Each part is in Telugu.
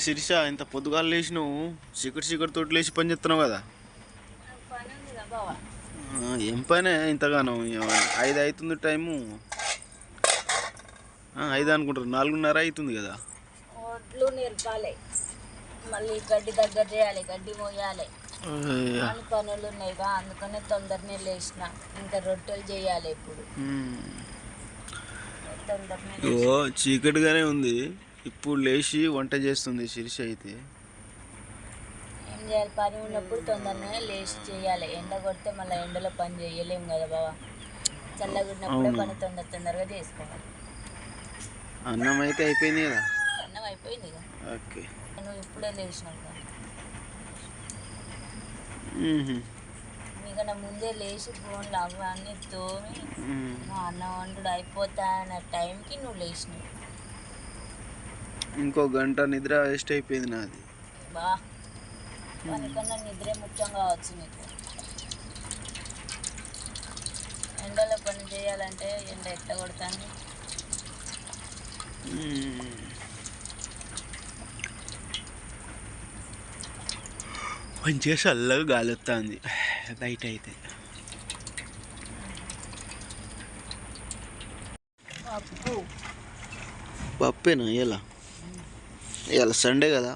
శిరీష ఇంత పొద్దుగాలు లేచినావు చీకటి చీకటి తోటి లేచి పని చేస్తున్నావు కదా. ఏం పనే ఇంతగానో? ఐదు అవుతుంది టైము. ఐదు అనుకుంటారు. నాలుగున్నర అవుతుంది కదా. ఒడ్లు నేర్పాలి. మళ్ళీ గడ్డి దగ్గర చేయాలి గడ్డి మోయాలి. అయ్యా. అన్ని పనులు ఉన్నాయిగా అందుకనే తొందరనే లేచిన. ఇంకా రొట్టెలు చేయాలి ఇప్పుడు. తొందరనే చీకటిగానే ఉంది. ఇప్పుడు లేచి వంట చేస్తుంది శిరీష అయితే. ఏం చేయాలి? పని ఉన్నప్పుడు తొందరనే లేచి చేయాలి. ఎండ కొడితే మళ్ళీ ఎండలో పని చేయలేము కదా బావా. చల్లగా ఉన్నప్పుడే అవును. పని తొందర తొందరగా చేసుకోవాలి. అన్నం అయితే అయిపోయింది కదా? అన్నం అయిపోయింది ఇక. ఓకే. నువ్వు ఇప్పుడే లేచినావు కదా. మీకన్నా ముందే లేచి ఫోన్లు అవన్నీ తోమి అన్నం వండుడు అయిపోతా అన్న టైంకి నువ్వు లేచినావు. ఇంకో గంట నిద్ర వేస్ట్ అయిపోయింది నాది. నిద్రే ముఖ్యం కావచ్చు నీకు. ఎండలో పని చేయాలంటే ఎండ ఎట్ట కొడతాను. మంచిగా చల్లగా గాలి వస్తుంది బయట అయితే. పప్పు పప్పేనా ఇలా ఇవాళ సండే కదా?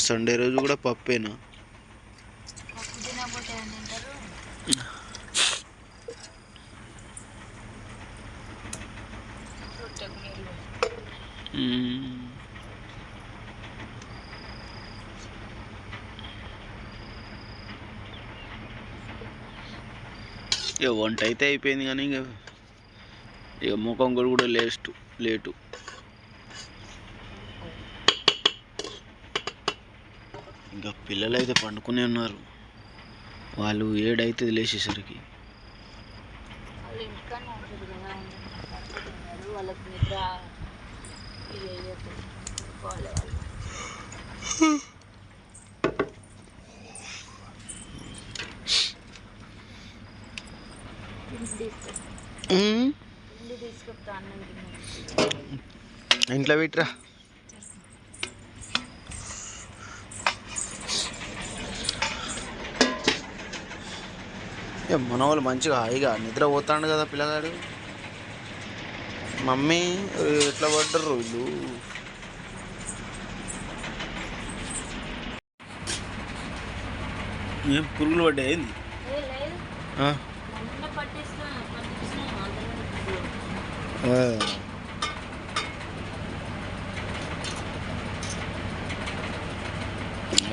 సండే రోజు కూడా పప్పేనా పప్పు తినకపోతే ఏం తింటారు రొట్టెకు నీళ్ళు మ్మ్. ఇక వంట అయితే అయిపోయింది కానీ ఇక ఇక ముఖం కూడా కూడా లేస్ట్ లేటు. ఇంకా పిల్లలు అయితే పండుకునే ఉన్నారు. వాళ్ళు ఏడైతుంది లేచేసరికి. వాళ్ళకి నిద్ర ఇంట్లో పెట్టరా? ఏ మన వాళ్ళు మంచిగా హాయిగా నిద్ర పోతాడు కదా పిల్లగాడు. మమ్మీ ఎట్లా పడ్డరు వీళ్ళు? ఏం పురుగులు పడ్డాయి ఏంది? ఆ?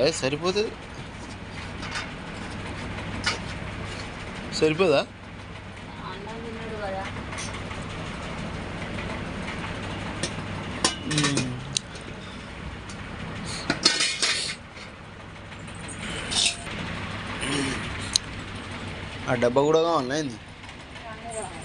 అదే సరిపోతుంది సరిపోదా? ఆ డబ్బా కూడా కావాలా ఏంది అన్నీ కావాలి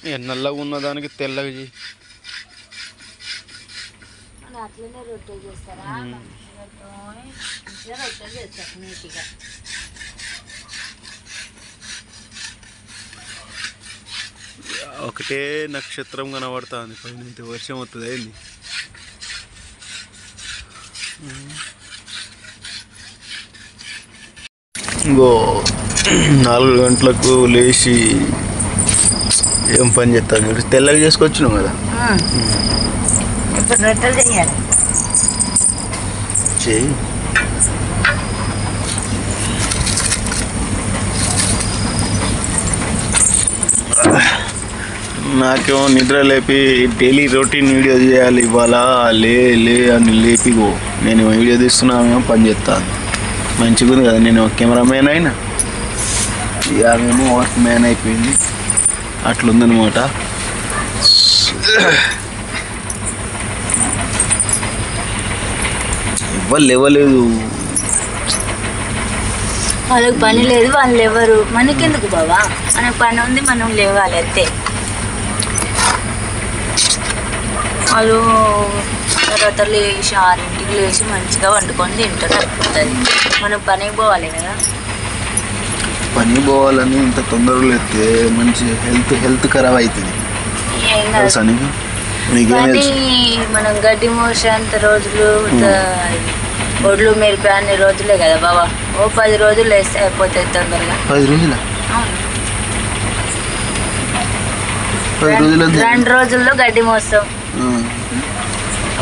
ఇక నల్లగా ఉన్న దానికి తెల్లగా చేయి అట్లనే చేస్తారా? చేస్తారు నీట్గా. ఒకటే నక్షత్రం కనబడుతుంది. పైన అయితే వర్షం వస్తుంది ఏంది? ఇంకో నాలుగు గంటలకు లేచి ఏం పని చేస్తాను మీరు తెల్లగా చేసుకొచ్చినాం కదా. ఇప్పుడు రొట్టెలు చేయాలి. చేయి నాకేమో నిద్ర లేపి డైలీ రొటీన్ వీడియో చేయాలి. ఇవాళ లే లే అని లేపిగో నేను వీడియో తీస్తున్నామేమో పని చేస్తాను మంచిగా ఉంది కదా నేను కెమెరామ్యాన్ అయినా. ఇక ఆమెమో వర్క్ మ్యాన్ అయిపోయింది. అట్లుందనమాట ఎవ్వరు లేవలేదు. వాళ్ళకి పని లేదు వాళ్ళు ఎవరు మనకెందుకు బావా? మనకు పని ఉంది మనం లేవాలి అంతే. వాళ్ళు తర్వాత లేచి ఆరింటికి లేచి మంచిగా వండుకొని తింటారు అయిపోతుంది మనం పనికి పోవాలి కదా. పని పోవాలని ఇంత తొందరగా ఎత్తే మంచి హెల్త్ హెల్త్ ఖరాబ్ అవుతుంది ఏం కాదు. తెలుసా నీకు నీకేం కానీ తెలుసు? మనం గడ్డి మోసేంత రోజులు త- ఒడ్లు మెరిపే అన్ని రోజులే కదా బాబా ఓ పది రోజులు వేస్తే అయిపోతుంది తొందరగా. పది రోజుల. పది రోజులు అంతే. రెండు రోజుల్లో గడ్డి మోస్తాం.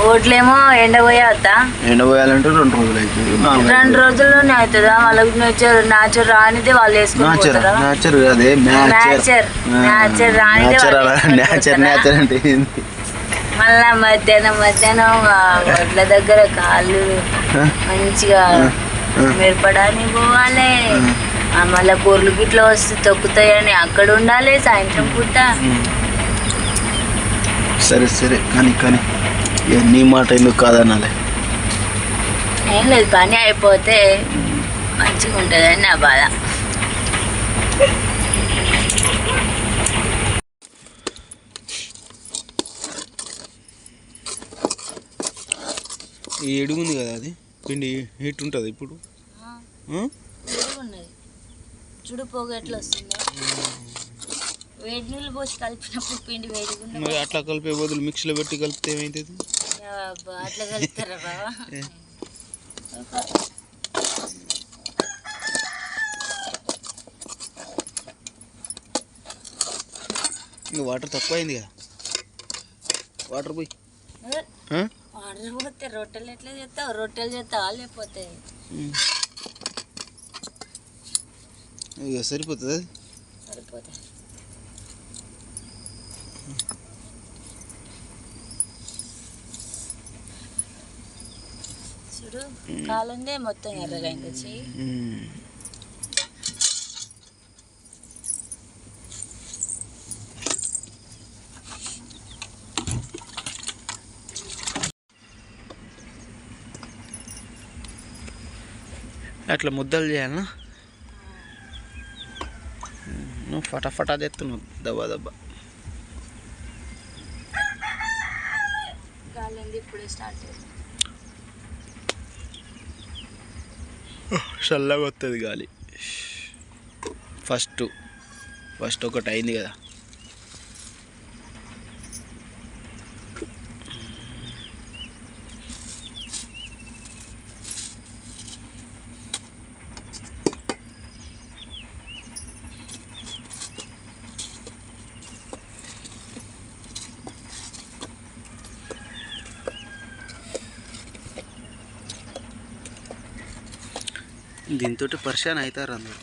ఓట్లేమో ఎండ పోయేద్దా ఎండపోయాలంటే రెండు రోజులు అవుతుంది రెండు రోజుల్లోనే అవుతుందా? వాళ్ళకి నేచర్ నాచర్ రానిదే వాళ్ళు నాచర్ నాచర్ అదే Nature రానిదే? న్యాచర్ అంటే మళ్ళా మధ్యాహ్నం మధ్యాహ్నం వడ్ల దగ్గర కాళ్ళు? మంచిగా. మెరపడానికి పోవాలి. మళ్ళా కూరలు గిట్ల వస్తే తొక్కుతాయని అక్కడ ఉండాలి సాయంత్రం పూట. సరే సరే. కానీ కానీ నీ మాట ఎందుకు కాదనాలి? ఏం లేదు పని అయిపోతే మంచిగా ఉంటుందని నా బాధ. ఈ ఎడుగుంది కదా అది? పిండి హీట్ ఉంటుంది ఇప్పుడు చూడు పోగ ఎట్లా వస్తుందో వేడి నీళ్ళు పోసి కలిపినప్పుడు పిండి వేడిగా. మరి అట్లా కలిపే బదులు మిక్సీలో పెట్టి కలిపితే ఏమైతుంది అట్లా కలుపుతారా బావా. ఇంకా వాటర్ తక్కువ అయింది కదా వాటర్ పోయి? ఆర్డర్ పోతే రొట్టెలు ఎట్లా చేస్తావు రొట్టెలు చేస్తావా లేకపోతే. ఇక సరిపోతుంది చూడు. కాలుందే మొత్తం ఎర్రగా ఇంకా చెయ్యి. ఉమ్. అట్లా ముద్దలు చేయాలనా నువ్వు ఫటాఫటా తెస్తున్నావు దబ్బా దబ్బా. కాలింది ఇప్పుడే స్టార్ట్ అయింది చల్లగా వస్తుంది గాలి. ఫస్ట్ ఫస్ట్ ఒకటి అయింది కదా. దీంతో పరిశాన్ అవుతారు అందరు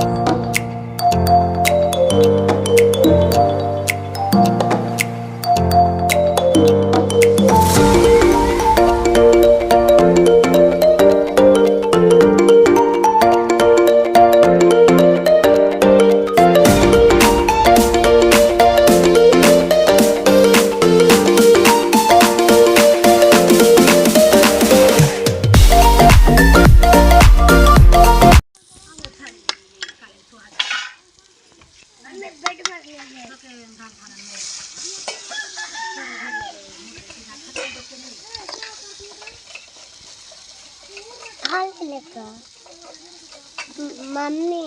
లెక్క మమ్మీ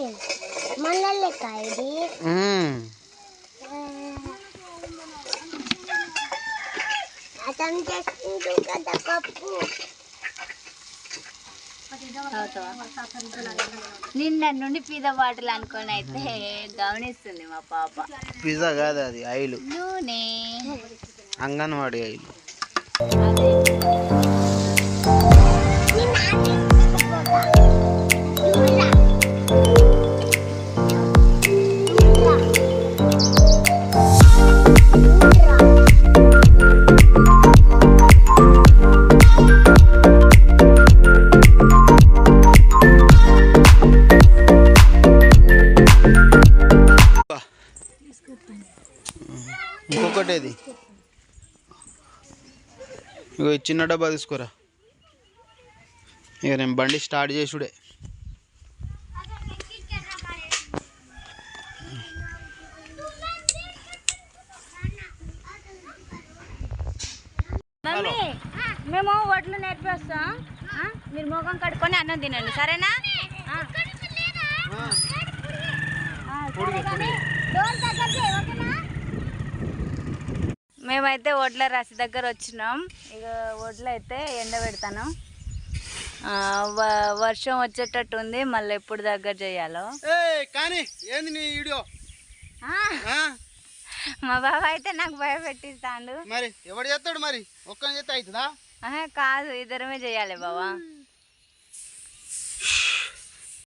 మళ్ళా లెక్క ఇది అతను చేస్తుంది కదా పప్పు. నిన్న నుండి పీద బాటలు అనుకొని అయితే గమనిస్తుంది మా పాప. పిజ్జా కాదు అది ఆయిల్ నూనె. అంగన్వాడి ఆయిల్ ఇది ఇగో చిన్న డబ్బా తీసుకురా. ఇక నేను బండి స్టార్ట్ చేసుడే. మేము వడ్లు నేర్పిస్తాం. మీరు మోగం కట్టుకొని అన్నం తినండి. సరేనా? మేమైతే వడ్ల రాశి దగ్గర వచ్చినాం. ఇక వడ్లు అయితే ఎండబెడతాను వర్షం వచ్చేటట్టు ఉంది. మళ్ళీ ఎప్పుడు దగ్గర చేయాలో. కానీ ఏంది నీ వీడియో? మా బాబా అయితే నాకు భయపెట్టిస్తాడు మరి ఎవడు చేస్తాడు మరి? ఒక్కని చేస్తే అవుతుందా? ఆహా, కాదు ఇద్దరమే చేయాలి బావా.